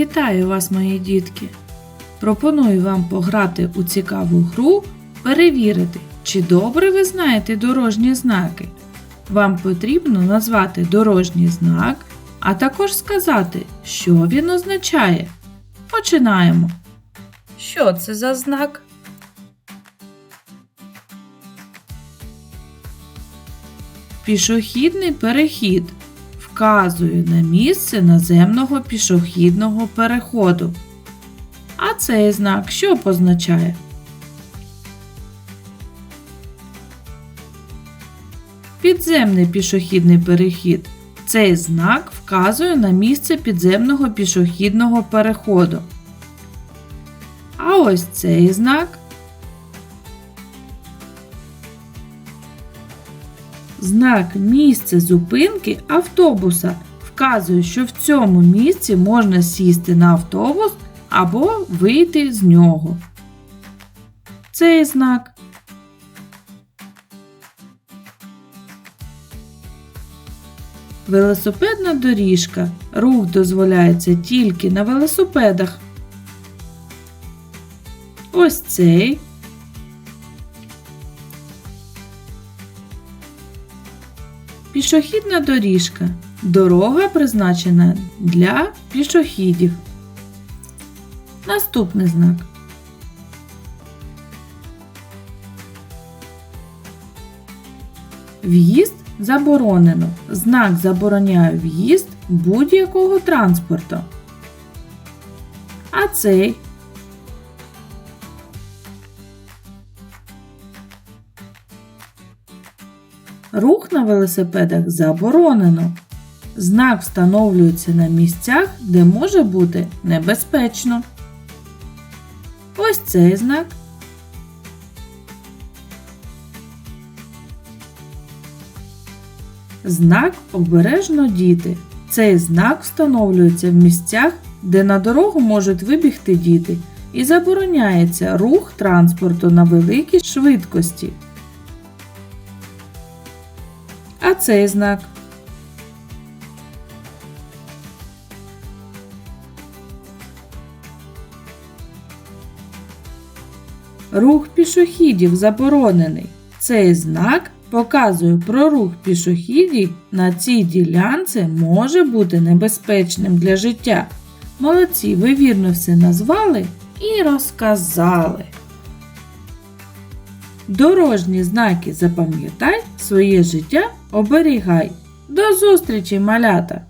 Вітаю вас, мої дітки! Пропоную вам пограти у цікаву гру, перевірити, чи добре ви знаєте дорожні знаки. Вам потрібно назвати дорожній знак, а також сказати, що він означає. Починаємо. Що це за знак? Пішохідний перехід вказує на місце наземного пішохідного переходу. А цей знак що позначає? Підземний пішохідний перехід. Цей знак вказує на місце підземного пішохідного переходу. А ось цей знак Знак місце зупинки автобуса вказує, що в цьому місці можна сісти на автобус або вийти з нього. Цей знак. Велосипедна доріжка. Рух дозволяється тільки на велосипедах. Ось цей. Пішохідна доріжка. Дорога призначена для пішохідів. Наступний знак. В'їзд заборонено. Знак забороняє в'їзд будь-якого транспорту. А цей Рух на велосипедах заборонено. Знак встановлюється на місцях, де може бути небезпечно. Ось цей знак. Знак обережно діти. Цей знак встановлюється в місцях, де на дорогу можуть вибігти діти, і забороняється рух транспорту на великій швидкості. А цей знак. Рух пішохідів заборонений. Цей знак показує про рух пішохідів на цій ділянці може бути небезпечним для життя. Молодці, ви вірно все назвали і розказали. Дорожні знаки запам'ятай, своє життя оберігай. До зустрічі, малята!